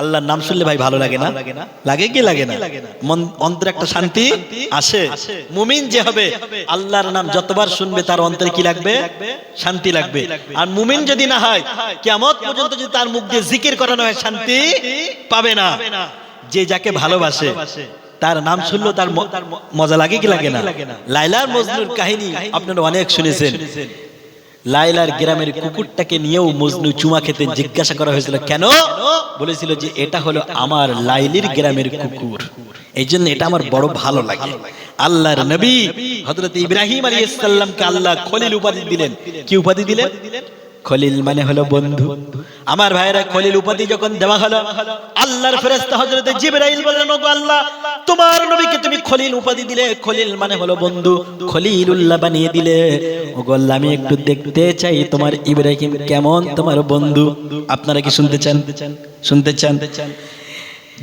আল্লাহর নাম শুনলে ভাই ভালো লাগে না? লাগে কি লাগে না? মন অন্তরে একটা শান্তি আসে। মুমিন যে হবে আল্লাহর নাম যতবার শুনবে তার অন্তরে কি লাগবে? শান্তি লাগবে। আর মুমিন যদি না হয় কিয়ামত পর্যন্ত যদি তার মুখ দিয়ে জিকির করানো হয় শান্তি পাবে না। যে যাকে ভালোবাসে তার নাম শুনলেও তার মজা লাগে কি লাগে না? লাইলার মজনুর কাহিনী আপনারা অনেক শুনেছেন। লাইলার গ্রামের কুকুরটাকে নিয়েও মজনু চুমা খেতে জিজ্ঞাসা করা হয়েছিল, কেন? বলেছিল যে এটা হলো আমার লাইলির গ্রামের কুকুর। এই জন্য এটা আমার বড় ভালো লাগে। আল্লাহর নবী হজরত ইব্রাহিম আলী ইসাল্লামকে আল্লাহ খলিল উপাধি দিলেন। কি উপাধি দিলেন? খলিল মানে হলো বন্ধু। আমার ভাইরা খলিল উপাধি যখন দেওয়া হলো, আল্লাহর ফেরেস্তা হযরত জিবরাইল বললেন ওগো আল্লাহ, তোমার নবীকে তুমি খলিল উপাধি দিলে, খলিল মানে হলো বন্ধু, খলিলুল্লাহ বানিয়ে দিলে। ওগো আল্লাহ, আমি একটু দেখতে চাই তোমার ইব্রাহিম কেমন, তোমার বন্ধু। আপনারা কি শুনতে চান? শুনতে চান?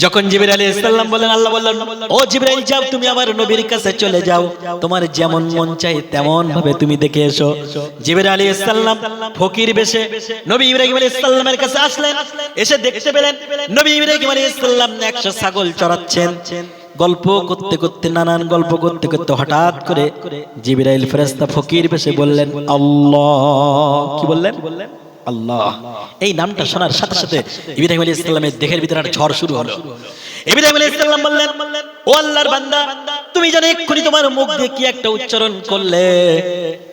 যখন জিবরাইল আলাইহিস সালাম বলেন, আল্লাহ বললেন, ও জিবরাইল, যাও তুমি আমার নবীর কাছে চলে যাও। তোমার যেমন মন চাই তেমন ভাবে তুমি দেখে এসো। জিবরাইল আলাইহিস সালাম ফকির বেশে নবী ইব্রাহিম আলাইহিস সালামের কাছে আসলেন। এসে দেখতে পেলেন নবী ইব্রাহিম আলাইহিস সালাম 100 ছাগল চড়াচ্ছেন। গল্প করতে করতে, নানান গল্প করতে করতে হঠাৎ করে জিবরাইল ফেরেশতা ফকির বেশে বললেন, আল্লাহ। কি বললেন বললেন? আল্লাহ। এই নামটা শোনার সাথে সাথে ইব্রাহিম আলী ইসলামের দেহের ভিতরে একটা ঝড় শুরু হলো। ইব্রাহিম বললেন, ও আল্লাহর বান্দা, তুমি জানো এক্ষুনি তোমার মুখ দিয়ে কি একটা উচ্চারণ করলে?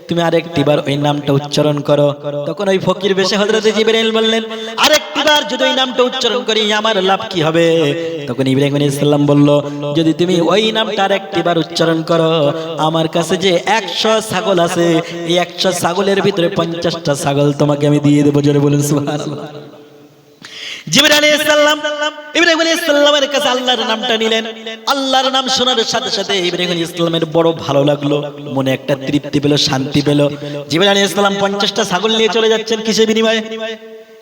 তুমি আরেকটিবার ওই নামটা উচ্চারণ করো। তখন ওই ফকির বেশে হযরত জিবরাইল বললেন আরেকটিবার যদি ওই নামটা উচ্চারণ করি, আমার লাভ কি হবে? তখন ইব্রাহিম আলাইহিস সালাম বলল, যদি তুমি ওই নামটা আরেকটিবার উচ্চারণ করো, আমার কাছে যে 100 ছাগল আছে, এই 100 ছাগলের ভিতরে 50টা ছাগল তোমাকে আমি দিয়ে দেবো। জোরে বলুন, সুবহানাল্লাহ। সালামের কাছে আল্লাহর নামটা নিলেন। আল্লাহর নাম সাথে সাথে বড় ভালো লাগল, মনে একটা তৃপ্তি পেল, শান্তি পেল। জিবরাইল আলাইহিস সালাম 50টা ছাগল নিয়ে চলে যাচ্ছেন কিসের বিনিময়ে?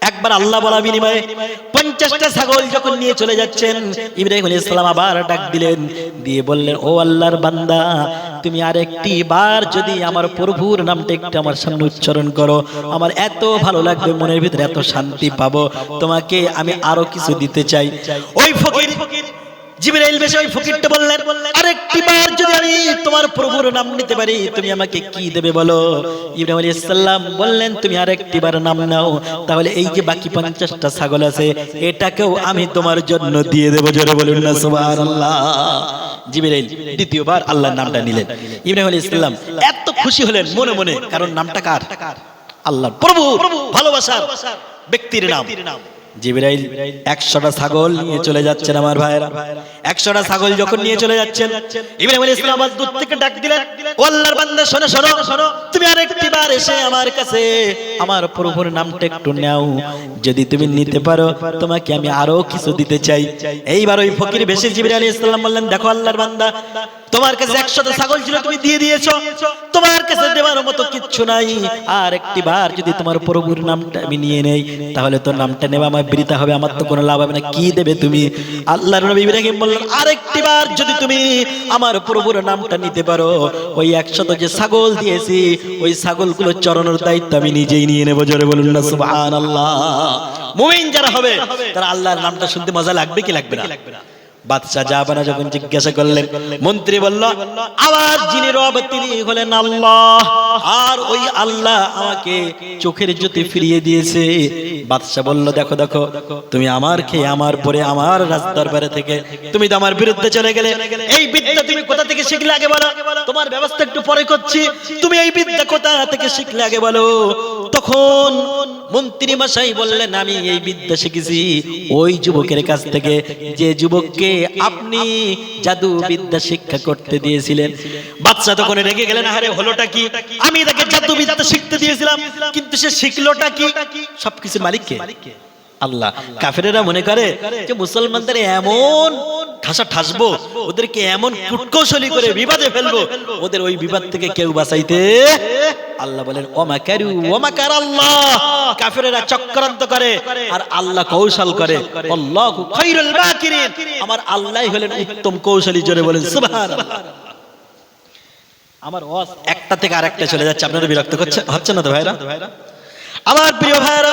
একবার আল্লাহ বলা বিনিময়ে পঞ্চাশটা ছাগল যখন নিয়ে চলে যাচ্ছেন, ইব্রাহিম ইসলাম আবার ডাক দিলেন, দিয়ে বললেন, ও আল্লাহর বান্দা, তুমি আর একটি বার যদি আমার প্রভুর নামটা একটু আমার সামনে উচ্চারণ করো। আমার এত ভালো লাগবে, মনের ভিতরে এত শান্তি পাবো। তোমাকে আমি আরও কিছু দিতে চাই। ওই ফকির জিবরাইল বেশে ওই ফকিরটা বললেন, আরেকটি বার যদি আমি তোমার প্রভুর নাম নিতে পারি, তুমি আমাকে কি দেবে বলো? ইব্রাহিম আলাইহিস সালাম বললেন, তুমি আরেকটি বার নাম নাও, তাহলে এই যে বাকি 50টা ছাগল আছে, এটাকেও আমি তোমার জন্য দিয়ে দেব। জোরে বলুন না, সুবহানাল্লাহ। জিবরাইল দ্বিতীয়বার আল্লাহর নামটা নিলেন। ইব্রাহিম আলাইহিস সালাম এত খুশি হলেন মনে মনে, কারণ নামটা কার? আল্লাহর প্রভু, ভালোবাসার ব্যক্তির নাম। জিবরাইল একশোটা ছাগল নিয়ে চলে যাচ্ছেন আমার ভাইয়েরা। একশোটা ছাগল যখন নিয়ে চলে যাচ্ছেন ইব্রাহিম আলাইহিস সালাম আবার দূর থেকে ডাক দিলেন ও আল্লাহর বান্দা শোনো শোনো শোনো তুমি আরেকটি বার এসে আমার কাছে আমার প্রভুর নামটা একটু নাও যদি তুমি নিতে পারো তোমাকে আমি আরও কিছু দিতে চাই। এইবার ওই ফকির বেশি জিবরাইল আলাইহিস সালাম বললেন দেখো আল্লাহর বান্দা তোমার কাছে একশোটা ছাগল ছিল তুমি দিয়ে দিয়েছ তোমার কাছে দেওয়ার মতো কিচ্ছু নাই। আর একটি বার যদি তোমার প্রভুর নামটা আমি নিয়ে নেই তাহলে তোর নামটা নেওয়া আমার বৃথা হবে আমার তো কোনো লাভ হবে না কি দেবে তুমি আল্লাহর নবী ইব্রাহিম বললেন আরেকটি বার যদি তুমি আমার প্রভুর নামটা নিতে পারো, ওই একশত যে ছাগল দিয়েছি, ওই ছাগলগুলো চরণের দায়িত্ব আমি নিজেই নিয়ে নেব, জোরে বলুন না, সুবহানাল্লাহ। মুমিন যারা হবে, তারা আল্লাহর নামটা শুনতে মজা লাগবে কি লাগবে না? বাদশাহ জাহাবানা যখন জিজ্ঞাসা করলেন, মন্ত্রী বলল, আবার যিনি রব, তিনি হলেন আল্লাহ। আর ওই আল্লাহ আমাকে চোখের জ্যোতি ফিরিয়ে দিয়েছে। বাদশাহ বলল, দেখো দেখো, তুমি আমার খেয়ে আমার পরে আমার রাজদরবারে থেকে তুমি তো আমার বিরুদ্ধে চলে গেলে। এই বিদ্যা তুমি কোথা থেকে শিখলে আগে বলো? তোমার ব্যবস্থা একটু পরে করছি। তুমি এই বিদ্যা কোথা থেকে শিখলে আগে বলো? তখন মন্ত্রী মশাই বললেন, আমি এই বিদ্যা শিখেছি। ওই যুবকের কাছ থেকে। যে যুবককে আপনি জাদু বিদ্যা শিক্ষা করতে দিয়েছিলেন? বাচ্চা তখন রেগে গেলেন, আরে হলোটা কি? আমি তাকে জাদু বিদ্যা শিখতে দিয়েছিলাম, কিন্তু সে শিখলোটা কি? সবকিছু মালিক কে আল্লাহ। কাফেরেরা মনে করে যে মুসলমানদের এমন ঠাসা ঠাসবো, ওদেরকে এমন কুটকৌশলী করে বিবাদে ফেলব, ওদের ওই বিবাদ থেকে কেউ বাঁচাইতে আল্লাহ বলেন ওমাকারু ওমাকার আল্লাহ? কাফেরেরা চক্রান্ত করে, আর আল্লাহ কৌশল করে। আল্লাহু খায়রুল মাকিরিন আমার আল্লাহই হলেন উত্তম কৌশলী, জোরে বলেন, সুবহানাল্লাহ। আমার ওয়াজ একটা থেকে আরেকটা চলে যাচ্ছে, আপনারা বিরক্ত করছে হচ্ছে না তো ভাইরা? আমার প্রিয় ভাইরা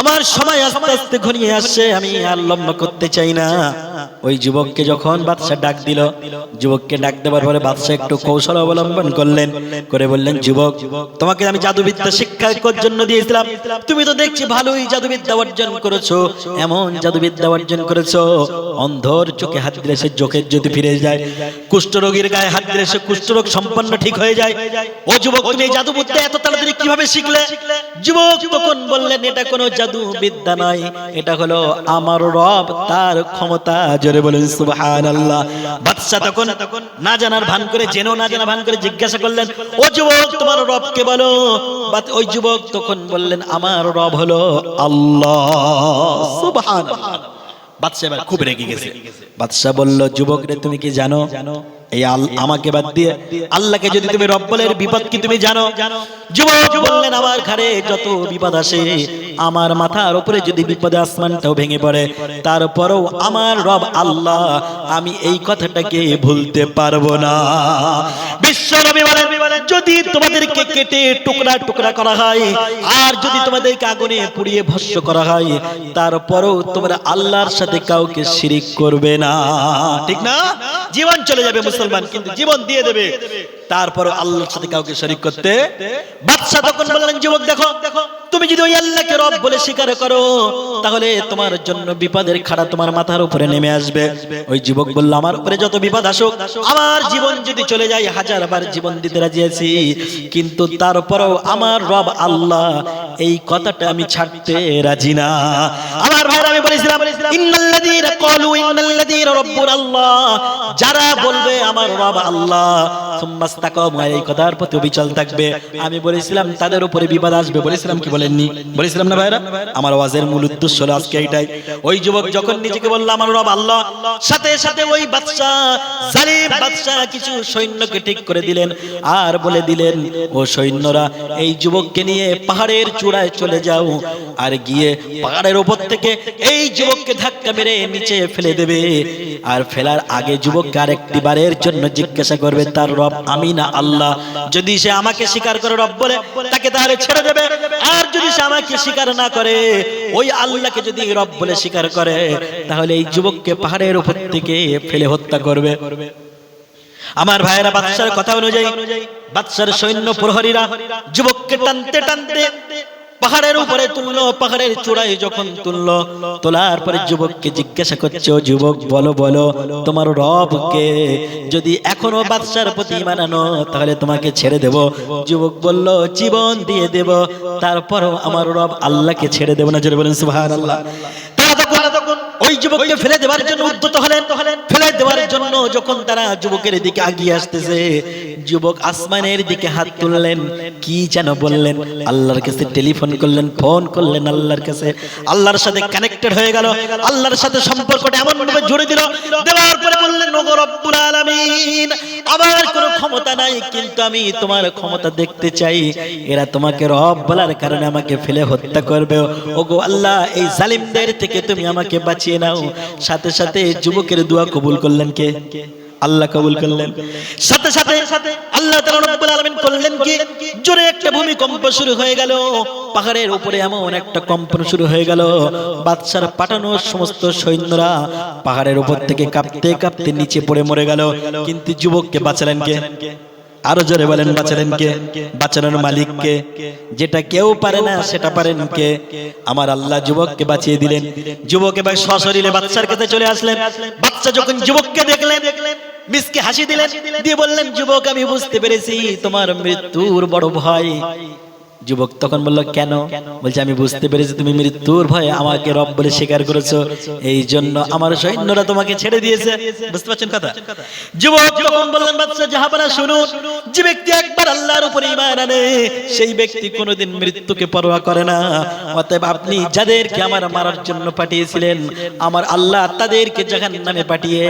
আমার সময় আস্তে আস্তে ঘনিয়ে আসছে, আমি আর লম্বা করতে চাই না। ওই যুবককে যখন বাদশাহ ডাক দিল, যুবককে ডাক দেওয়ার পরে বাদশাহ একটু কৌশল অবলম্বন করলেন, করে বললেন, যুবক, তোমাকে আমি জাদুবিদ্যা শিক্ষা জন্য দিয়েছিলাম। তুমি তো দেখছি ভালোই জাদুবিদ্যা অর্জন করেছ, এমন জাদুবিদ্যা অর্জন করেছ। অন্ধর চোখে হাত দিলে সে চোখের যদি ফিরে যায়, কুষ্ঠ কুষ্ঠরোগীর গায়ে হাত দিলে সে কুষ্ঠরোগ সম্পন্ন ঠিক হয়ে যায়। ও যুবক, তুমি এই জাদুবিদ্যা এত তাড়াতাড়ি কীভাবে শিখলে? যুবক তখন বললেন, এটা কোনো জাদু বিদ্যা এটা হলো আমার রব, তার ক্ষমতা। জোরে বলেন তখন না জানার ভান করে জেনো না ভান করে জিজ্ঞাসা করলেন, ও যুবক, তোমার বলো? ওই যুবক তখন বললেন, আমার রব হলো আল্লাহ। সুবহানাল্লাহ। বাদশা খুব রেগে গেছে। বাদশা বলল, যুবক রে, তুমি কি জানো? এই আমাকে বাদ দিয়ে আল্লাহকে যদি তুমি রব বিপদ কি তুমি জানো? যুবক বললেন, আমার ঘরে যত বিপদ আসে, আমার মাথার উপরে যদি বিপদে আসমানটাও ভেঙে পড়ে আমার রব আল্লাহ, আমি এই কথাটাকে ভুলতে পারব না। বিশ্ব বলেন, যদি তোমাদেরকে কেটে টুকরা টুকরা করা হয়, আর যদি তোমাদেরকে আগুনে পুড়িয়ে ভস্য করা হয়, তারপরেও তোমরা আল্লাহর সাথে কাউকে শিরিক করবে না। ঠিক না? জীবন চলে যাবে মুসলমান কিন্তু জীবন দিয়ে দেবে। তারপর আল্লাহর সাথে কাউকে শরিক করতে বাদশা তখন বললেন যুবক দেখো তুমি যদি ওই আল্লাহকে রব বলে স্বীকার করো তাহলে তোমার জন্য বিপদের খাড়া তোমার মাথার উপরে নেমে আসবে। ওই যুবক বলল আমার উপরে যত বিপদ আসুক আমার জীবন যদি চলে যায় হাজার বার জীবন দিতে রাজি আছি কিন্তু তারপরেও আমার রব আল্লাহ এই কথাটা আমি ছাড়তে রাজি না। আমার ভাইরা আমি বলেছিলাম ইন্নাল্লাযীনা ক্বালু ইন্নাল্লাযীনা রাব্বুনা আল্লাহ যারা বলবে আমার রব আল্লাহ। এই কথার প্রতি অবিচল থাকবে। আমি বলেছিলাম, তাদের উপরে বিপদ আসবে। বলেছিলাম কি বলেননি? বলেছিলাম না ভাইরা আমার ওয়াজের মূল উদ্দেশ্য হলো আজকে এইটাই। ওই যুবক যখন নিজেকে বলল, আমার রব আল্লাহ, সাথে সাথে ওই বাদশা জালিম বাদশা কিছু সৈন্যকে ঠিক করে দিলেন আর বলে দিলেন, ও সৈন্যরা, এই যুবককে নিয়ে পাহাড়ের চূড়ায় চলে যাও আর গিয়ে পাহাড়ের উপর থেকে এই যুবককে ধাক্কা মেরে নিচে ফেলে দেবে। আর ফেলার আগে যুবককে আরেকটি বারের জন্য জিজ্ঞাসা করবে, তার রব আমি না আল্লাহ। যদি সে আমাকে স্বীকার করে, রব বলে, তাকে তাহলে ছেড়ে দেবে। আর যদি সে আমাকে স্বীকার না করে, ওই আল্লাহকে যদি রব বলে স্বীকার করে, তাহলে এই যুবককে পাহাড়ের উপর থেকে ফেলে হত্যা করবে। আমার ভাইয়েরা, বাদশার কথা অনুযায়ী, বাদশার সৈন্য প্রহরীরা যুবককে টানতে টানতে পাহাড়ের উপরে তুললো, পাহাড়ের চূড়ায় যখন তুললো, তোলার পরে যুবককে জিজ্ঞাসা করছে, ও যুবক, বলো বলো, তোমার রবকে যদি এখনও বাদশার প্রতি মানানো, তাহলে তোমাকে ছেড়ে দেব। যুবক বলল, জীবন দিয়ে দেব, তারপরও আমার রব আল্লাহকে ছেড়ে দেব না। জোরে বলেন, সুবহানাল্লাহ। ওই যুবককে ফেলে দেওয়ার জন্য উদ্যত হলেন। ফেলে দেওয়ার জন্য যখন তারা যুবকের দিকে আগিয়ে আসতেছে যুবক আসমানের দিকে হাত তুললেন। কি যেন বললেন? আল্লাহর কাছে টেলিফোন করলেন ফোন করলেন আল্লাহর কাছে। আল্লাহর সাথে কানেক্টেড হয়ে গেল। আল্লাহর সাথে সম্পর্কটা এমন ভাবে জুড়ে দিল দেওয়ার পরে বললেন রব্বুল আলামিন আমার কোনো ক্ষমতা নাই কিন্তু আমি তোমার ক্ষমতা দেখতে চাই। এরা তোমাকে রব বলার কারণে আমাকে ফেলে হত্যা করবে। ওগো আল্লাহ এই জালিমদের থেকে তুমি আমাকে বাঁচিয়ে নাও। সাথে সাথে যুবকের দোয়া কবুল করলেন কে? আল্লাহ কবুল করলেন। সাথে সাথে আল্লাহ করলেন কি? জোরে একটা ভূমিকম্প শুরু হয়ে গেল। পাহাড়ের উপরে এমন একটা কম্পন শুরু হয়ে গেল। বাদশার পাঠানো সমস্ত সৈন্যরা পাহাড়ের উপর থেকে কাঁপতে কাঁপতে নিচে পড়ে মরে গেল। কিন্তু যুবককে বাঁচালেন কে? আরও জোরে বলেন বাঁচালেন কে? বাঁচানোর মালিক কে? যেটা কেউ পারে না সেটা পারেন কে? আমার আল্লাহ যুবককে বাঁচিয়ে দিলেন। যুবক এবার সশরীরে বাচ্চার কাছে চলে আসলেন। বাচ্চা যখন যুবককে দেখলেন মিসকে হাসি দিলেন দিয়ে বললেন যুবক আমি বুঝতে পেরেছি তোমার মৃত্যুর বড় ভয়। যুবক তখন বলল, কেন? বলছে, আমি বুঝতে পেরেছি তুমি মৃত্যুর ভয়ে আমাকে রব বলে স্বীকার করেছ। এই জন্য আমার সৈন্যরা তোমাকে ছেড়ে দিয়েছে। বুঝতে পারছেন কথা? যুবক তখন বললেন বাচ্চা জাহাবানা শুনুন, যে ব্যক্তি একবার আল্লাহর উপরে ঈমান আনে, সেই ব্যক্তি কোনোদিন মৃত্যুকে পরোয়া করে না। অতএব আপনি যাদেরকে আমার মারার জন্য পাঠিয়েছিলেন, আমার আল্লাহ তাদেরকে জাহান্নামে পাঠিয়ে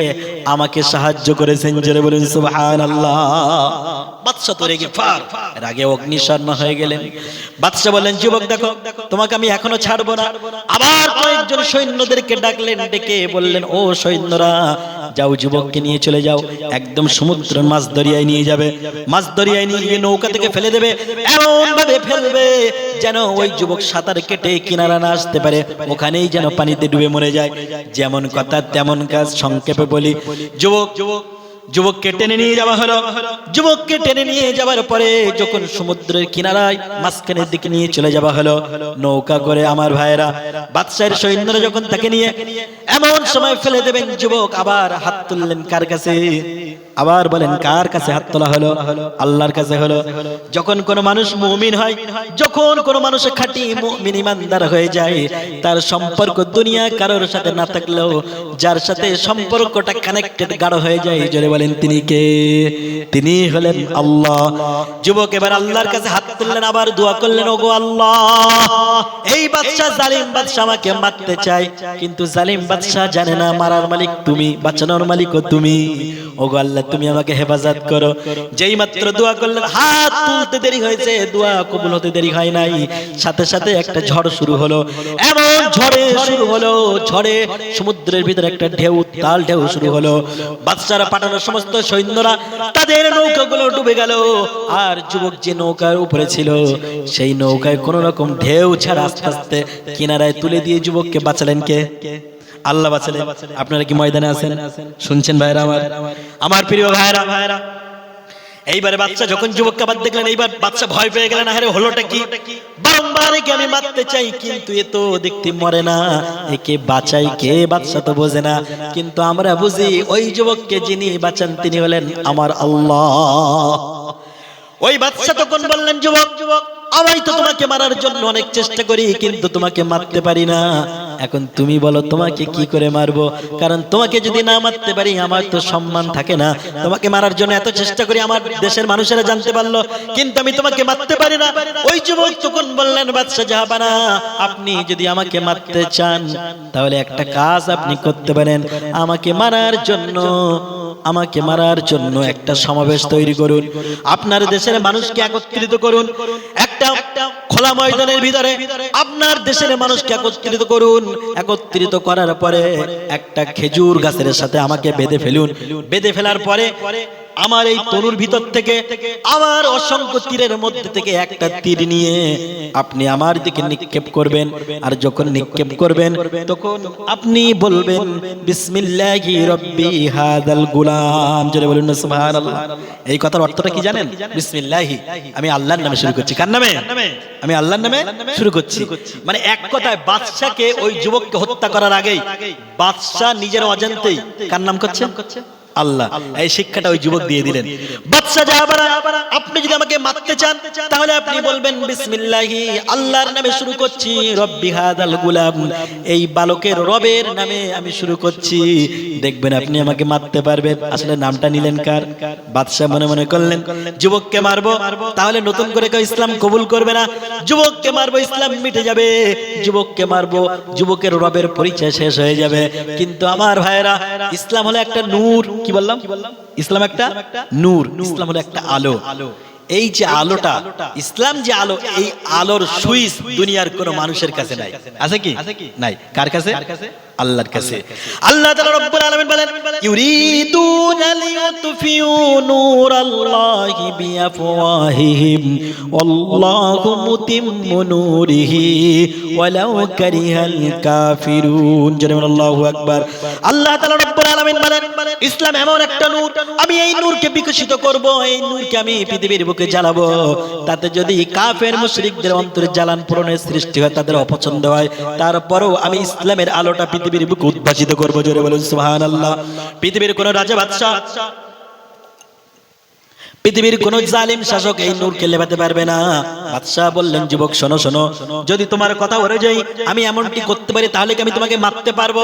আমাকে সাহায্য করেছেন। জোরে বলুন, সুবহানাল্লাহ। বাদশা তো রেগে ফার। রাগে অগ্নিশর্মা হয়ে গেলেন। বাদশা বললেন, যুবক দেখো, তোমাকে আমি এখনও ছাড়বো না। আবার কয়েকজন সৈন্যদেরকে ডাকলেন, ডেকে বললেন, ও সৈন্যরা, যাও যুবককে নিয়ে চলে যাও। একদম সমুদ্র মাছ দরিয়ায় নিয়ে যাবে। মাছ দরিয়ায় নিয়ে গিয়ে নৌকা থেকে ফেলে দেবে। এমন ভাবে ফেলবে যেন ওই যুবক সাঁতার কেটে কিনারা না আসতে পারে। ওখানেই যেন পানিতে ডুবে মরে যায়। যেমন কথা, তেমন কাজ, সংক্ষেপে বলি। যুবক যুবক যুবককে টেনে নিয়ে যাওয়া হলো। যুবককে টেনে নিয়ে যাওয়ার পরে যখন সমুদ্রের কিনারায় মাঝখানের দিকে নিয়ে চলে যাওয়া হলো, নৌকা করে আমার ভাইয়েরা বাদশাহের সৈন্যরা যখন তাকে নিয়ে এমন সময় ফেলে দেবেন, যুবক আবার হাত তুললেন কার কাছে? আবার বলেন, কার কাছে হাত তোলা হলো? আল্লাহর কাছে হলো। যখন কোনো মানুষ মুমিন হয়, যখন কোনো মানুষ খাঁটি মুমিন ইমানদার হয়ে যায়, তার সম্পর্ক দুনিয়া কারোর সাথে না থাকলেও যার সাথে সম্পর্কটা কানেক্টেড গাঢ় হয়ে যায়, জোরে বলেন তিনি কে? তিনি হলেন আল্লাহ। যুবক, এবার আল্লাহর কাছে হাত তুললেন, আবার দোয়া করলেন, ওগো আল্লাহ, এই বাদশা জালিম বাদশা আমাকে মারতে চায়, কিন্তু জালিম বাদশা জানে না মারার মালিক তুমি, বাঁচানোর মালিকও তুমি। ওগো আল্লাহ, তুমি আমাকে হেফাজত করো। যেই মাত্র দোয়া করলেন, হাত তুলতে দেরি হয়েছে, দোয়া কবুল হতে দেরি হয় নাই। সাথে সাথে একটা ঝড় শুরু হলো। এমন ঝড়ে শুরু হলো, ঝড়ে সমুদ্রের ভিতরে একটা ঢেউ, তাল ঢেউ শুরু হলো। বাচ্চারা পাঠানোর সমস্ত সৈন্যরা তাদের নৌকাগুলো ডুবে গেল। আর যুবক যে নৌকার উপরে ছিল, সেই নৌকায় কোন রকম ঢেউ ছাড়া আস্তে আস্তে কিনারায় তুলে দিয়ে যুবককে বাঁচালেন কে? আল্লাহ বাঁচালেন। আপনারা কি ময়দানে আছেন? শুনছেন ভাইরা আমার? আমার প্রিয় ভাইরা ভাইরা এইবারে বাচ্চা যখন যুবককে আবার দেখলেন, এইবার বাচ্চা ভয় পেয়ে গেলেন আরে হলোটা কি? বারংবার একে আমি মারতে চাই, কিন্তু এ তো দেখতে মরে না। একে বাঁচাই কে? বাচ্চা তো বোঝে না। কিন্তু আমরা বুঝি ওই যুবককে যিনি বাঁচান, তিনি হলেন আমার আল্লাহ। ওই বাচ্চা তখন বললেন যুবক যুবক আমি তো তোমাকে মারার জন্য অনেক চেষ্টা করি, কিন্তু তোমাকে মারতে পারি না। এখন তুমি বলো, তোমাকে কি করে মারবো? কারণ তোমাকে যদি না মারতে পারি, আমার তো সম্মান থাকে না। তোমাকে মারার জন্য এত চেষ্টা করি, আমার দেশের মানুষেরা জানতে পারল, কিন্তু আমি তোমাকে মারতে পারি না। ওই যুবক তখন বললেন, বাদশাহ জাহাবানা, আপনি যদি আমাকে মারতে চান, তাহলে একটা কাজ আপনি করতে পারেন। আমাকে মারার জন্য, আমাকে মারার জন্য একটা সমাবেশ তৈরি করুন। আপনার দেশের মানুষকে একত্রিত করুন। একটা খোলা ময়দানের ভিতরে আপনার দেশের মানুষকে একত্রিত করুন। একত্রিত করার পরে একটা খেজুর গাছের সাথে আমাকে বেঁধে ফেলুন। বেঁধে ফেলার পরে আমার এই তনুর ভিতর থেকে আমার অসংখ্য তীরের মধ্যে থেকে একটা তীর নিয়ে আপনি আমার দিকে নিক্ষেপ করবেন। আর যখন নিক্ষেপ করবেন, তখন আপনি বলবেন, বিসমিল্লাহি রব্বি হাদাল গুলাম। জোরে বলুন সুবহানাল্লাহ। এই কথার অর্থটা কি জানেন? বিসমিল্লাহি। আমি আল্লাহর নামে শুরু করছি। কার নামে? আমি আল্লাহর নামে শুরু করছি। মানে এক কথায় বাদশাকে ওই যুবককে হত্যা করার আগেই বাদশা নিজের অজান্তেই কার নাম করছে? আল্লাহ। এই শিক্ষাটা ওই যুবক দিয়ে দিলেন। বাদশা জাহাবারা আপনি যদি আমাকে মারতে চান তাহলে আপনি বলবেন বিসমিল্লাহি আল্লাহর নামে শুরু করছি রব্বি হাদাল গুলাম। এই বালকের রবের নামে আমি শুরু করছি। দেখবেন আপনি আমাকে মারতে পারবেন। আসলে নামটা নিলেন কার? বাদশাহ মনে মনে করলেন যুবককে মারবো তাহলে নতুন করে কেউ ইসলাম কবুল করবে না। যুবককে মারবো ইসলাম মিটে যাবে। যুবককে মারবো যুবকের রবের পরিচয় শেষ হয়ে যাবে। কিন্তু আমার ভাইয়েরা ইসলাম হলো একটা নূর কি বললাম? ইসলাম একটা নূর ইসলাম হলো একটা আলো। এই যে আলোটা ইসলাম যে আলো এই আলোর সুইচ দুনিয়ার কোন মানুষের কাছে নাই। আছে কি? নাই। কার কাছে? আল্লাহর কাছে। আল্লাহ তাআলা রব্বুল আলামিন বলেন ইউরিদুনা লিয়ুতফিউ নূরাল্লাহি বিআফওয়াহিহিম ওয়াল্লাহু মুতিম্মু নূরিহি ওয়ালাউ কারিহাল কাফিরুন। জোরে আল্লাহু আকবার। আল্লাহ তাআলা রব্বুল আলামিন বলেন ইসলাম এমন একটা নূর আমি এই নূরকে বিকশিত করব এই নূরকে আমি পৃথিবীর বুকে জ্বালাবো। তাতে যদি কাফের মুশরিকদের অন্তরে জ্বালান পূরণের সৃষ্টি হয় তাদের অপছন্দ হয়। তারপরেও আমি ইসলামের আলোটা পৃথিবীর বুকে উদ্ভাসিত করব জোরে বলুন সুবহানাল্লাহ। পৃথিবীর কোন রাজা বাদশা পৃথিবীর কোন জালিম শাসক এই নূরকে লেবাতে পারবে না। বাদশাহ বললেন, যুবক, শোনো শোনো, যদি তোমার কথা ওরে যাই আমি এমনটি করতে পারি, তাহলে কি আমি তোমাকে মারতে পারব?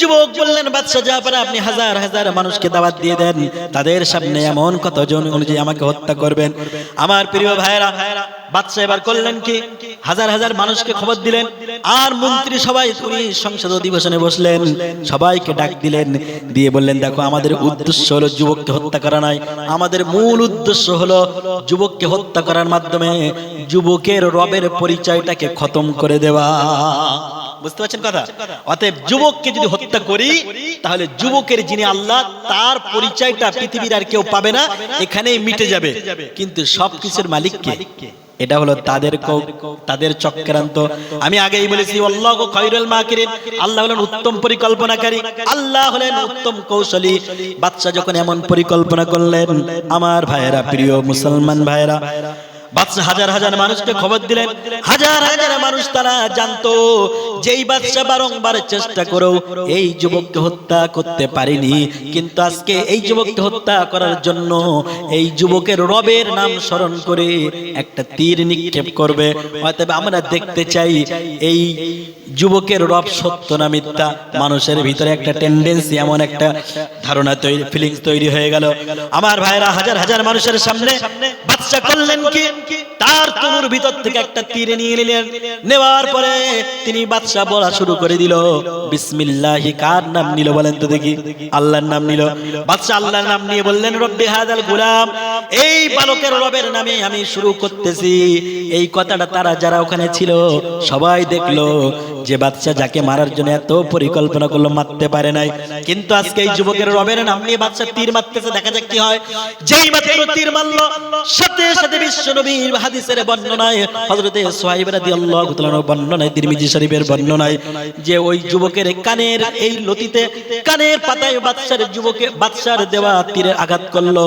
যুবক বললেন, বাদশাহ, যা পারে আপনি হাজার হাজার মানুষকে দাওয়াত দিয়ে দেন। তাদের সামনে এমন কতজন অনুযায়ী আমাকে হত্যা করবেন? আমার প্রিয় ভাইরা বাদশাহ এবার করলেন কি? হাজার হাজার মানুষকে খবর দিলেন, আর মন্ত্রী সবাই উনি সংসদ অধিবেশনে বসলেন, সবাইকে ডাক দিলেন, দিয়ে বললেন, দেখো, আমাদের উদ্দেশ্য হলো যুবককে হত্যা করা নাই আমাদের মূল উদ্দেশ্য হলো যুবককে হত্যা করার মাধ্যমে যুবকের রবের পরিচয়টাকে খতম করে দেওয়া। বুঝতে পারছেন কথা? অতএব যুবককে যদি হত্যা করি, তাহলে যুবকের যিনি আল্লাহ, তার পরিচয়টা পৃথিবীর আর কেউ পাবে না, এখানেই মিটে যাবে। কিন্তু সবকিছুর মালিক কে এটা হলো তাদের তাদের চক্রান্ত। আমি আগেই বলেছি, আল্লাহ খৈরুল মাকিরিন। আল্লাহ হলেন উত্তম পরিকল্পনাকারী। আল্লাহ হলেন উত্তম কৌশলী। বাচ্চা যখন এমন পরিকল্পনা করলেন, আমার ভাইয়েরা, প্রিয় মুসলমান ভাইয়েরা বাদশা হাজার হাজার মানুষকে খবর দিলেন। হাজার হাজার মানুষ তারা জানতো, যেই বাদশা বারংবার চেষ্টা করেও এই যুবককে হত্যা করতে পারেনি। কিন্তু আজকে এই যুবককে হত্যা করার জন্য এই যুবকের রবের নাম স্মরণ করে একটা তীর নিক্ষেপ করবে। অতএব আমরা দেখতে চাই, এই যুবকের রব সত্য না মিথ্যা? মানুষের ভিতরে একটা টেন্ডেন্সি এমন একটা ধারণা তৈরি ফিলিংস তৈরি হয়ে গেল। আমার ভাইরা, হাজার হাজার মানুষের সামনে বাচ্চা করলেন কি? তার তনুর ভিতর থেকে একটা তীর নিয়ে নিলেন। নেওয়ার পরে তিনি বাদশা বলা শুরু করে দিল, বিসমিল্লাহি, কার নাম নিল বলেন তো দেখি? আল্লাহর নাম নিল। বাদশা আল্লাহর নাম নিয়ে বললেন, রব্বি গুলাম, এই বালকের রবের নামে আমি শুরু করতেছি। এই কথাটা তারা যারা ওখানে ছিল সবাই দেখল যে বাচ্চা যাকে মারার জন্য এত পরিকল্পনা করল মারতে পারে নাই। কিন্তু আজকে এই যুবকের রবের নাম নিয়ে বাচ্চা তীর মারতেছে, দেখা যাক কি হয়। যেই মাত্র তীর মারলো, সাথে সাথে বিশ্ব হাদিসের বর্ণনায় হযরতে সুহাইব রাদিয়াল্লাহু তাআলা বর্ণনায়, তিরমিজি শরীফের বর্ণনায় যে ওই যুবকের কানের এই লতিতে কানের পাতায় বাদশার যুবকে বাদশার দেওয়া তীরে আঘাত করল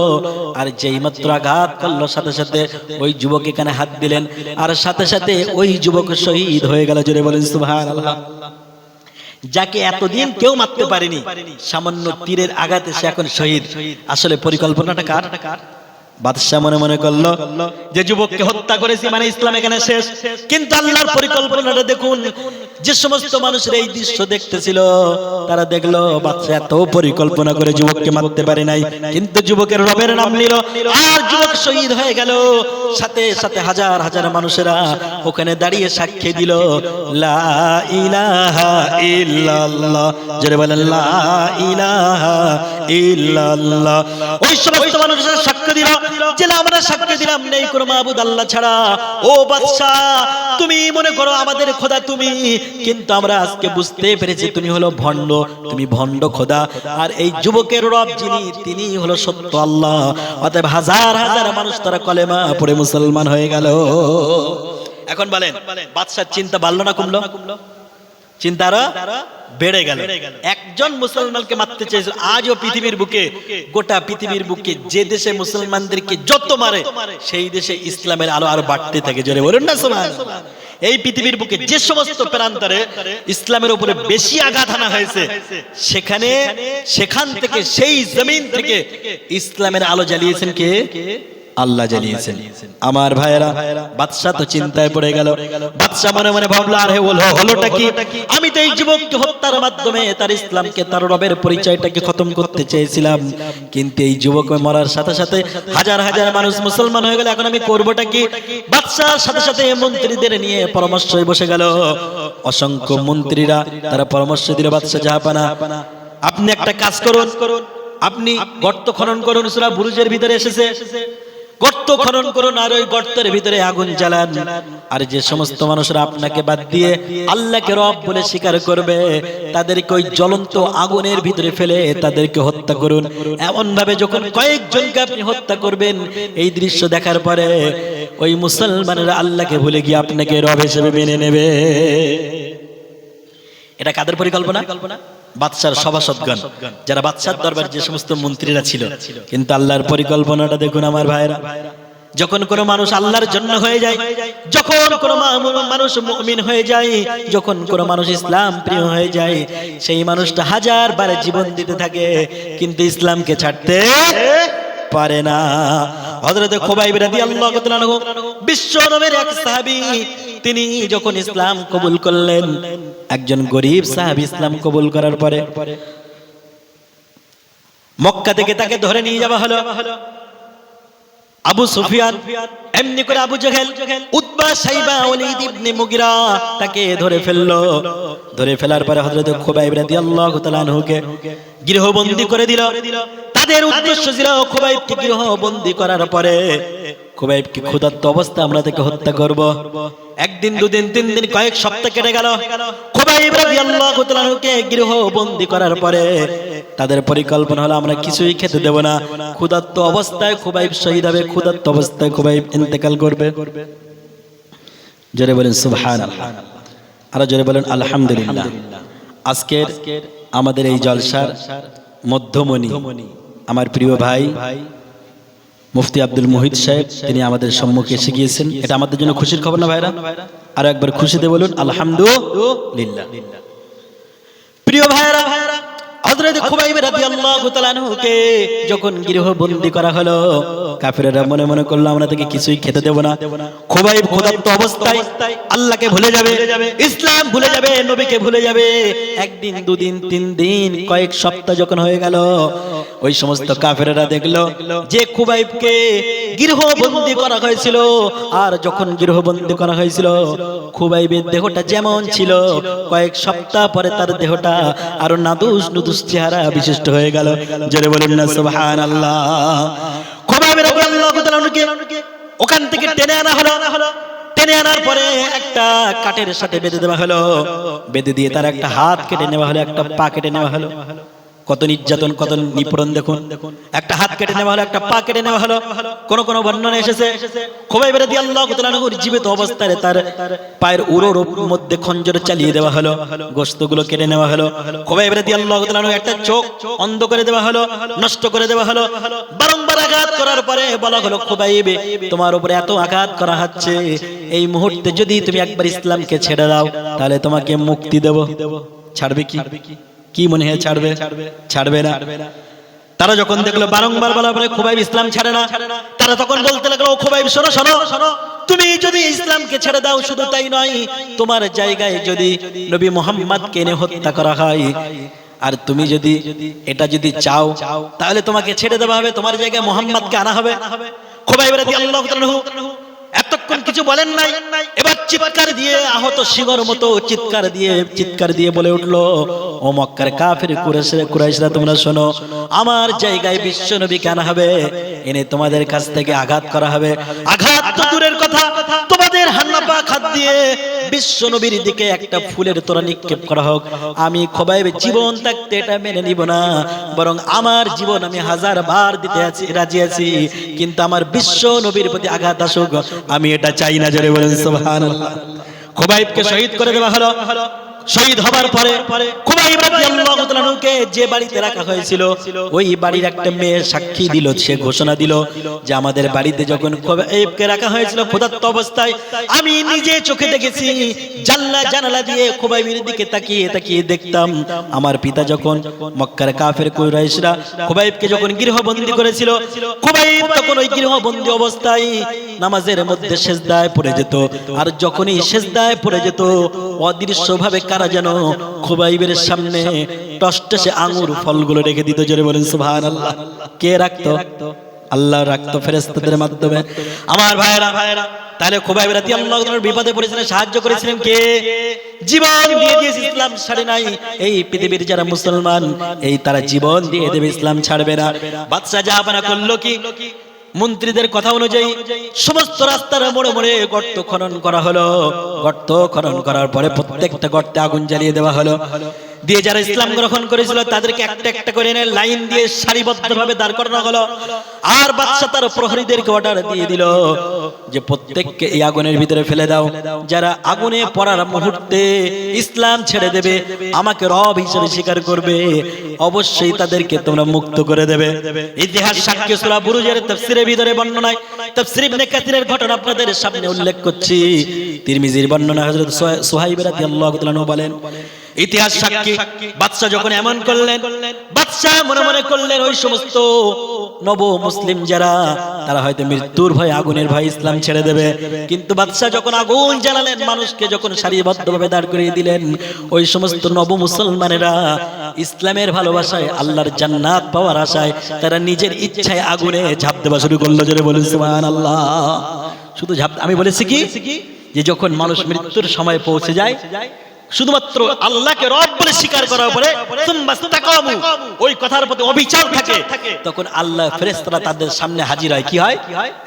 আর যেই মাত্র আঘাত করল, সাথে সাথে ওই যুবক এখানে হাত দিলেন আর সাথে সাথে ওই যুবক শহীদ হয়ে গেল, জোরে বলেন সুবহানাল্লাহ। যাকে এতদিন কেউ মারতে পারেনি, সামান্য তীরের আঘাতে সে এখন শহীদ। আসলে পরিকল্পনাটা কার? বাদশাহ মনে মনে করল, যে যুবককে হত্যা করেছি মানে ইসলাম এখানে শেষ। কিন্তু আল্লাহর পরিকল্পনাটা দেখুন, যে সমস্ত মানুষের এই দৃশ্য দেখতেছিল, তারা দেখল বাচ্চা এত পরিকল্পনা করে যুবককে মারতে পারে নাই। কিন্তু যুবকের রবের নাম নিল, আর যুবক শহীদ হয়ে গেল। সাথে সাথে হাজার হাজার মানুষেরা ওখানে দাঁড়িয়ে সাক্ষী দিল, লা ইলাহা ইল্লাল্লাহ। জোরে বলেন, লা ইলাহা ইল্লাল্লাহ। ওই সমস্ত মানুষেরা সাক্ষ্য দিল যে আমরা সাক্ষ্য দিলাম, নেই কোনো মাহবুদ আল্লাহ ছাড়া। ও বাদশা, তুমি মনে করো আমাদের খোদা তুমি, কিন্তু আমরা আজকে বুঝতে পেরেছি তুমি হলো ভণ্ড, তুমি ভণ্ড খোদা। আর এই যুবকের রব যিনি তিনি হলো সত্য আল্লাহ। অতএব হাজার হাজার মানুষ তারা কলেমা পড়ে মুসলমান হয়ে গেল। এখন বলেন, বাদশার চিন্তা বাড়লো না কমলো? চিন্তা আরও? বেড়ে গেল। একজন মুসলমানকে মারতে চেয়েছিল। আজও পৃথিবীর বুকে, গোটা পৃথিবীর বুকে যে দেশে মুসলমানদেরকে যত মারে, সেই দেশে ইসলামের আলো আরও বাড়তে থাকে। জোরে বলুন না সমান এই পৃথিবীর বুকে যে সমস্ত প্রান্তরে ইসলামের উপরে বেশি আঘাত আনা হয়েছে, সেখানে, সেখান থেকে সেই জমিন থেকে ইসলামের আলো জ্বালিয়েছেন কে? আল্লাহ জ্বালিয়েছেন আমার ভাইয়েরা, বাদশাহ তো চিন্তায় পড়ে গেল। বাদশাহ মনে মনে ভাবলো, আরে হলো হলোটা কি? আমি তো এই যুবককে হত্যার মাধ্যমে তার ইসলামকে, তার রবের পরিচয়টাকে খতম করতে চেয়েছিলাম। কিন্তু এই যুবক মরার সাথে সাথে হাজার হাজার মানুষ মুসলমান হয়ে গেল। এখন আমি করবোটা কি? বাদশাহ সাথে সাথে মন্ত্রীদের নিয়ে পরামর্শ বসে গেল। অসংখ্য মন্ত্রীরা তারা পরামর্শ দিল, বাদশাহ, জাহাপানা, আপনি একটা কাজ করুন। আপনি গর্ত খনন করুন। সুরা বুরুজের ভিতরে এসেছে গর্ত খনন করুন আর ওই গর্তের ভিতরে আগুন জ্বালান। আর যে সমস্ত মানুষরা আপনাকে বাদ দিয়ে আল্লাহকে রব বলে স্বীকার করবে, তাদেরকে ওই জ্বলন্ত আগুনের ভিতরে ফেলে তাদেরকে হত্যা করুন। এমন ভাবে যখন কয়েকজনকে আপনি হত্যা করবেন, এই দৃশ্য দেখার পরে ওই মুসলমানেরা আল্লাহকে ভুলে গিয়ে আপনাকে রব হিসেবে মেনে নেবে। এটা কাদের পরিকল্পনা? বাদশার সভাসদগণ যারা বাদশার দরবার যে সমস্ত মন্ত্রীরা ছিল কিন্তু আল্লাহর পরিকল্পনাটা দেখুন আমার ভাইরা যখন কোনো মানুষ আল্লাহর জন্য হয়ে যায় যখন কোনো মানুষ মুমিন হয়ে যায় যখন কোনো মানুষ ইসলাম প্রিয় হয়ে যায় সেই মানুষটা হাজার বারে জীবন দিতে থাকে কিন্তু ইসলামকে ছাড়তে পারে না। হযরত খুবাইব রাদিয়াল্লাহু তাআলা বিশ্ব নবীর এক সাহাবী তিনি যখন ইসলাম কবুল করলেন, একজন গরিব সাহাবী ইসলাম কবুল করার পরে মক্কা থেকে তাকে ধরে নিয়ে যাওয়া হলো। আবু সুফিয়ান, এমনি করে আবু জেহেল, উতবা সাইবা ওয়ালিদ ইবনে মুগিরা তাকে ধরে ফেলল। ধরে ফেলার পরে হযরত খুবাইব রাদিয়াল্লাহু তাআলা আনহুকে গৃহবন্দী করে দিল। তাদের উদ্দেশ্য ছিল খুবাইবকে গৃহবন্দী করার পরে খুবাইবকে ক্ষুধার্ত অবস্থা আমরা তাকে হত্যা করব। একদিন, দুদিন, তিন দিন, কয়েক সপ্তাহ কেটে গেল। তাআলা গৃহবন্দী করার পরে তাদের পরিকল্পনা হলো, আমরা কিছুই খেতে দেব না। ক্ষুধার্ত অবস্থায় খুবাইব শহীদ হবে, ক্ষুধার্ত অবস্থায় খুবাইব ইন্তেকাল করবে। জোরে বলেন সুবহান আরও জোরে বলেন, আলহামদুলিল্লাহ। আজকের আমাদের এই জলসার মধ্যমণি, আমার প্রিয় ভাই মুফতি আব্দুল মোহিত সাহেব, তিনি আমাদের সম্মুখে এসে গিয়েছেন। এটা আমাদের জন্য খুশির খবর না ভাইরা? আর একবার খুশিতে বলুন, আলহামদুলিল্লাহ। প্রিয় ভাইরা ভাইরা হযরত খুবাইব রাদিয়াল্লাহু তাআলা আনহুকে যখন গৃহবন্দী করা হলো মনে মনে করল, আমরা তাকে কিছুই খেতে দেব না। খুবাইব অবস্থায় আল্লাহকে ভুলে যাবে, ইসলাম ভুলে যাবে, নবীকে ভুলে যাবে। একদিন, দুদিন, তিন দিন, কয়েক সপ্তাহ যখন হয়ে গেল, ওই সমস্ত কাফেরেরা দেখল যে খুবাইবকে গৃহবন্দী করা হয়েছিল। আর যখন গৃহবন্দী করা হয়েছিল, খুবাইবের দেহটা যেমন ছিল, কয়েক সপ্তাহ পরে তার দেহটা আরও নাদুস নুদুস চেহারা বিশিষ্ট হয়ে গেল। জোরে বলুন না সুবহান আল্লাহ খুবই রব আল্লাহ তাআলা আনহুকে ওখান থেকে টেনে আনা হলো। টেনে আনার পরে একটা কাঠের সাথে বেঁধে দেওয়া হলো। বেঁধে দিয়ে তার একটা হাত কেটে নেওয়া হলো, একটা পা কেটে নেওয়া হলো। কত নির্যাতন, কত নিপীড়ন দেখুন। একটা হাত কেটে নেওয়া হলো, একটা পা কেটে নেওয়া হলো, কোন কোন বর্ণনা এসেছে। খুবই বেড়ে দিয়ে আল্লাহ জীবিত অবস্থায় তার পায়ের উড়োর মধ্যে খঞ্জর চালিয়ে দেওয়া হলো গোস্তগুলো কেটে নেওয়া হলো। খুবই বেড়ে দিয়ে আল্লাহ একটা চোখ অন্ধ করে দেওয়া হলো, নষ্ট করে দেওয়া হলো। বারংবার আঘাত করার পরে বলা হলো, খুবাইবে, তোমার উপরে এত আঘাত করা হচ্ছে। এই মুহূর্তে যদি তুমি একবার ইসলামকে ছেড়ে দাও, তাহলে তোমাকে মুক্তি দেব। ছাড়বে কি? কি মনে হয় ছাড়বে? ছাড়বে না। তারা যখন দেখল বারংবার বলা পরে খুবাইব ইসলাম ছাড়ে না, তারা তখন বলতে লাগল, ও খুবাইব, শোনো শোনো। শোনো তুমি যদি ইসলামকে ছেড়ে দাও, শুধু তাই নয়, তোমার জায়গায় যদি নবী মোহাম্মদকে এনে হত্যা করা হয়, আর তুমি যদি এটা যদি চাও, তাহলে তোমাকে ছেড়ে দেওয়া হবে, তোমার জায়গায় মোহাম্মদকে আনা হবে। খুবাইব রাদিয়াল্লাহু তাআলা এতক্ষণ কিছু বলেন নাই। এবার চিৎকার দিয়ে আহত শিগর মতো চিৎকার দিয়ে চিৎকার দিয়ে বলে উঠল, ও মক্কার কাফের কুরাইশরা কুরাইশরা, তোমরা শোনো, আমার জায়গায় বিশ্ব নবী কেন হবে? এনে তোমাদের কাছ থেকে আঘাত করা হবে। আঘাত কথা তোমাদের হান্নাপা খাত দিয়ে বিশ্ব নবীর দিকে একটা ফুলের তোরা নিক্ষেপ করা হোক। আমি খোবাইবে জীবন থাকতে এটা মেনে নিব না। বরং আমার জীবন আমি হাজার বার দিতে আছি, রাজি আছি। কিন্তু আমার বিশ্ব নবীর প্রতি আঘাত আসুক, আমি এটা চাই না, জোরে বলেন, সুবহানাল্লাহ। খোবাইবকে শহীদ করে দেওয়া হলো। শহীদ হবার পরে যে বাড়িতে রাখা হয়েছিল, ওই বাড়ির একটা সাক্ষী দিল, সে ঘোষণা দিল যে আমাদের বাড়িতে যখন রাখা হয়েছিল ক্ষুধার্ত অবস্থায়, আমি নিজে চোখে দেখেছি, জানলা জানালা দিয়ে খুবাইবের দিকে তাকিয়ে তাকিয়ে দেখতাম, আমার পিতা যখন মক্কার কাফের কুরাইশরা খুবাইবকে যখন গৃহবন্দী করেছিল খুবাইব তখন ওই গৃহবন্দী অবস্থায় নামাজের মধ্যে সেজদায় পড়ে যেত। আর যখনই সেজদায় পড়ে যেত, অদৃশ্যভাবে কারা যেন খুবাইবের সামনে টসটসে আঙুর ফলগুলো রেখে দিত, জোরে বলেন, সুবহানাল্লাহ। কে রাখতো? আল্লাহ রাখতো ফেরেশতাদের মাধ্যমে। আমার ভাইরা ভাইরা তাহলে খুবাইব রাদিয়াল্লাহু তাআলা বিপদে পড়েছিলেন সাহায্য করেছিলেন কে? জীবন দিয়ে দিয়েছে, ইসলাম ছাড়ে নাই। এই পৃথিবীর যারা মুসলমান, এই তারা জীবন দিয়ে দেবে, ইসলাম ছাড়বে না। বাদশা জাহাপানা করল কি? মন্ত্রীদের কথা অনুযায়ী সমস্ত রাস্তার মোড়ে মোড়ে গর্ত খনন করা হলো। গর্ত খনন করার পরে প্রত্যেকটা গর্তে আগুন জ্বালিয়ে দেওয়া হলো। দিয়ে যারা ইসলাম গ্রহণ করেছিল, তাদেরকে একটা একটা করে এনে লাইন দিয়ে সারিবদ্ধভাবে দাঁড় করানো হলো। আর বাদশা তার প্রহরীদেরকে অর্ডার দিয়ে দিল যে, প্রত্যেককে এই আগুনের ভিতরে ফেলে দাও। যারা আগুনে পড়ার মুহূর্তে ইসলাম ছেড়ে দেবে, আমাকে রব হিসেবে স্বীকার করবে, অবশ্যই তাদেরকে তোমরা মুক্ত করে দেবে। ইতিহাস সাক্ষ্য সূরা বুরুজের তাফসীরের ভিতরে বর্ণনায়, তাফসীর ইবনে কাসিরের ঘটনা আপনাদের সামনে উল্লেখ করছি। তিরমিজির বর্ণনা হযরত সুহাইব রাদিয়াল্লাহু তাআলা বলেন ইতিহাস সাক্ষী। বাদশা যখন এমন করলেন বাদশা মনে মনে করলেন ওই সমস্ত নব মুসলিম যারা তারা হয়তো মৃত্যুর ভয় আগুনের ভয় ইসলাম ছেড়ে দেবে। কিন্তু বাদশা যখন আগুন জ্বালালেন মানুষকে যখন সারিবদ্ধভাবে দাঁড় করিয়ে দিলেন ওই সমস্ত নব মুসলমানেরা ইসলামের ভালোবাসায় আল্লাহর জান্নাত পাওয়ার আশায় তারা নিজের ইচ্ছায় আগুনে ঝাঁপ দেওয়া শুরু করল জোরে বলুন সুবহানাল্লাহ। শুধু ঝাঁপ আমি বলেছি কি? যে যখন মানুষ মৃত্যুর সময় পৌঁছে যায় শুধুমাত্র আল্লাহকে রব বলে স্বীকার করার পরে ওই কথার প্রতি অবিচার থাকে। তখন আল্লাহ ফেরেশতারা তাদের সামনে হাজির হয়। কি হয়?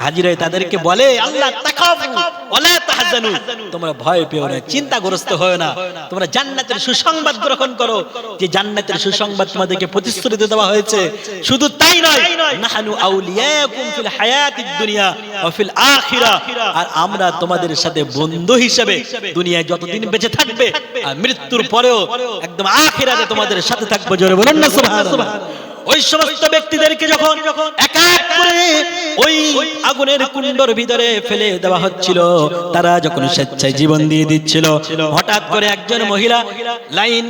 হাজির হয়? তাদেরকে বলে আল্লাহ তাকামু ওয়ালা তাহজানু। তোমরা ভয় পেও না চিন্তাগ্রস্ত হয় না। তোমরা জান্নাতের সুসংবাদ গ্রহণ করো যে জান্নাতের সুসংবাদ তোমাদেরকে প্রতিশ্রুতি দেওয়া হয়েছে। শুধু তাই নয় নাহানু আউলিয়াকুম ফিল হায়াতিদ দুনিয়া ওয়াফিল আখিরা। আর আমরা তোমাদের সাথে বন্ধু হিসেবে দুনিয়ায় যতদিন বেঁচে থাকবে আর মৃত্যুর পরেও একদম আখিরাতে তোমাদের সাথে থাকব জোরে বলুন না সুবহানাল্লাহ। ওই সমস্ত ব্যক্তিদেরকে যখন এক এক করে ওই আগুনের কুণ্ডর ভিতরে ফেলে দেওয়া হচ্ছিল তারা যখন স্বেচ্ছায় জীবন দিয়ে দিচ্ছিল হঠাৎ করে একজন মহিলা লাইন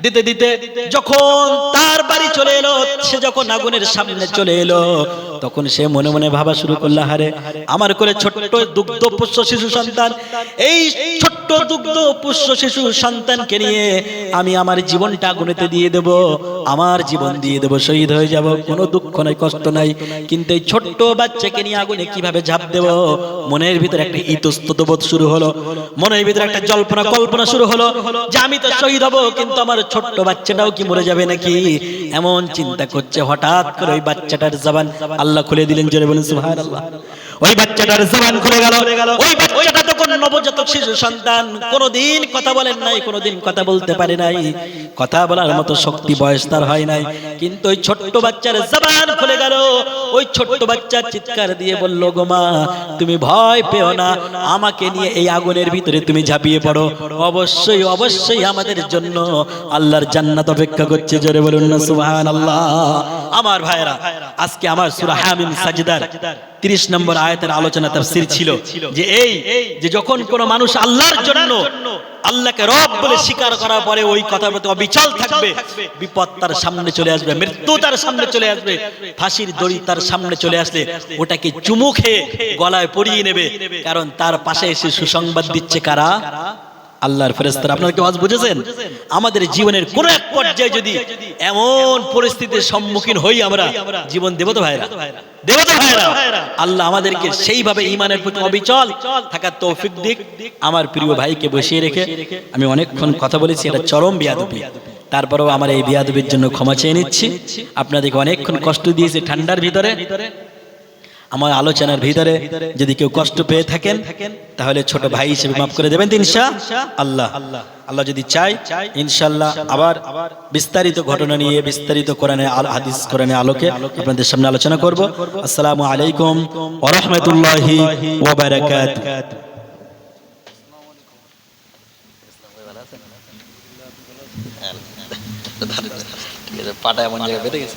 দিতে দিতে যখন তার বাড়ি চলে এলো সে যখন আগুনের সামনে চলে এলো তখন সে মনে মনে ভাবা শুরু করল, হারে, আমার করে ছোট্ট দুগ্ধ পুষ্য শিশু সন্তান। এই ছোট্ট দুগ্ধ পুষ্য শিশু সন্তানকে নিয়ে আমি আমার জীবনটা আগুনেতে দিয়ে দেব, আমার জীবন দিয়ে দেব, শহীদ হয়ে যাব। কোনো দুঃখ নাই, কষ্ট নাই। কিন্তু এই ছোট্ট বাচ্চাকে নিয়ে আগুনে কীভাবে ঝাঁপ দেব? মনের ভিতরে একটা ইতস্তত বোধ শুরু হলো। মনের ভিতরে একটা জল্পনা কল্পনা শুরু হলো যে আমি তো শহীদ হব, কিন্তু আমার ছোট্ট বাচ্চাটাও কি মরে যাবে নাকি? এমন চিন্তা করছে হঠাৎ করে ওই বাচ্চাটার জবান। আল্লাহ খুলে দিলেন, জোরে বলেন, সুবহানাল্লাহ। ওই বাচ্চাটার জবান খুলে গেল। ওই বাচ্চাটা তখন নবজাতক শিশু সন্তান কোনোদিন কথা বলেন নাই, কোনদিন কথা বলতে পারে নাই। কথা বলার মতো শক্তি বয়স তার হয় নাই। কিন্তু ওই ছোট্ট বাচ্চার জবান খুলে গেল। ওই ছোট্ট বাচ্চা চিৎকার দিয়ে বলল, গো মা, তুমি ভয় পেও না। আমাকে নিয়ে এই আগুনের ভিতরে তুমি ঝাঁপিয়ে পড়ো। অবশ্যই অবশ্যই আমাদের জন্য আল্লাহর জান্নাত অপেক্ষা করছে। জোরে বলুন না, সুবহানাল্লাহ। আমার ভাইরা আজকে আমার সূরা হামিম সাজদার 30 নম্বর আয়াতের আলোচনা তাফসীর ছিল যে এই যে যখন কোন মানুষ আল্লাহর জন্য আল্লাহকে রব বলে স্বীকার করার পরে ওই কথার প্রতি অবিচল থাকবে বিপদ তার সামনে চলে আসবে মৃত্যু তার সামনে চলে আসবে ফাঁসির দড়ি তার সামনে চলে আসলে ওটাকে চুমু খেয়ে গলায় পরিয়ে নেবে কারণ তার পাশে এসে সুসংবাদ দিচ্ছে কারা? আল্লাহর ফেরেস্তারা আপনারা কি আজ বুঝেছেন? আমাদের জীবনের কোন এক পর্যায়ে যদি এমন পরিস্থিতির সম্মুখীন হই আমরা, জীবন দেব তো ভাইরা দেব তো ভাইরা, আল্লাহ আমাদেরকে সেইভাবে ইমানের প্রতি অবিচল থাকার তৌফিক দিক, আমার প্রিয় ভাইকে বসিয়ে রেখে আমি অনেকক্ষণ কথা বলেছি, এটা চরম বিয়াদবি। তারপরেও আমার এই বিয়াদবির জন্য ক্ষমা চেয়ে নিচ্ছি। আপনাদেরকে অনেকক্ষণ কষ্ট দিয়েছি ঠান্ডার ভিতরে। আমার আলোচনার ভিতরে যদি কেউ কষ্ট পেয়ে থাকেন তাহলে ছোট ভাই হিসেবে মাফ করে দেবেন ইনশা আল্লাহ। আল্লাহ। যদি চাই ইনশাল্লাহ আবার বিস্তারিত ঘটনা নিয়ে বিস্তারিত কোরআনে হাদিস কোরআনে আলোকে আপনাদের সামনে আলোচনা করব। আসসালামু আলাইকুম ওয়া রাহমাতুল্লাহি ওয়া বারাকাতুহু। পাটা এমন জায়গায় বেঁধে গেছে।